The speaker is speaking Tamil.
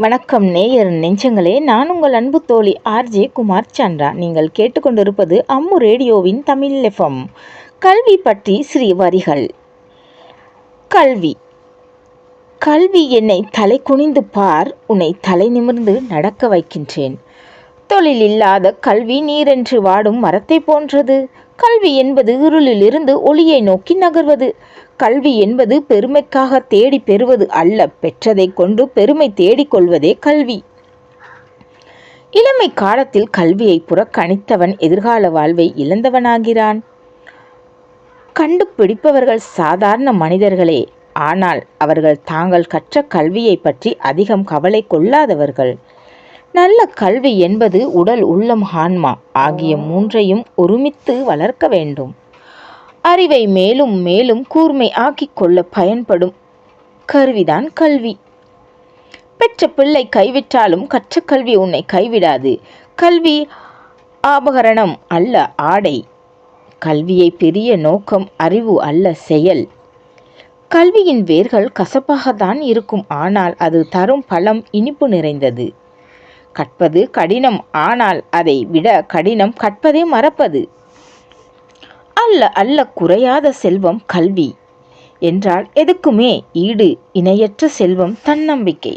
வணக்கம் நேயர் நெஞ்சங்களே நான் உங்கள் அன்பு தோழி ஆர்ஜே குமார் சந்திரா. நீங்கள் கேட்டுக்கொண்டிருப்பது அம்மு ரேடியோவின் தமிழ் எஃப்எம். கல்வி பற்றி ஸ்ரீ வரிகள். கல்வி. கல்வி என்னை தலை குனிந்து பார் உன்னை தலை நிமிர்ந்து நடக்க வைக்கின்றேன். தொழில் இல்லாத கல்வி நீரென்று வாடும் மரத்தை போன்றது. கல்வி என்பது இருளிலிருந்து ஒளியை நோக்கி நகர்வது. கல்வி என்பது பெருமைக்காக தேடி பெறுவது அல்ல பெற்றதை கொண்டு பெருமை தேடிக்கொள்வதே கல்வி. இளமை காலத்தில் கல்வியை புறக்கணித்தவன் எதிர்கால வாழ்வை இழந்தவனாகிறான். கண்டுபிடிப்பவர்கள் சாதாரண மனிதர்களே ஆனால் அவர்கள் தாங்கள் கற்ற கல்வியை பற்றி அதிகம் கவலை கொள்ளாதவர்கள். நல்ல கல்வி என்பது உடல் உள்ளம் ஆன்மா ஆகிய மூன்றையும் ஒருமித்து வளர்க்க வேண்டும். அறிவை மேலும் மேலும் கூர்மை ஆக்கிக் கொள்ள பயன்படும் கருவிதான் கல்வி. பெற்ற பிள்ளை கைவிட்டாலும் கற்ற கல்வி உன்னை கைவிடாது. கல்வி ஆபகரணம் அல்ல ஆடை. கல்வியை பெரிய நோக்கம் அறிவு அல்ல செயல். கல்வியின் வேர்கள் கசப்பாகத்தான் இருக்கும் ஆனால் அது தரும் பழம் இனிப்பு நிறைந்தது. கற்பது கடினம் ஆனால் அதை விட கடினம் கற்பதே மறப்பது. அல்ல அல்ல குறையாத செல்வம் கல்வி. என்றால் எதுக்குமே ஈடு இணையற்ற செல்வம் தன்னம்பிக்கை.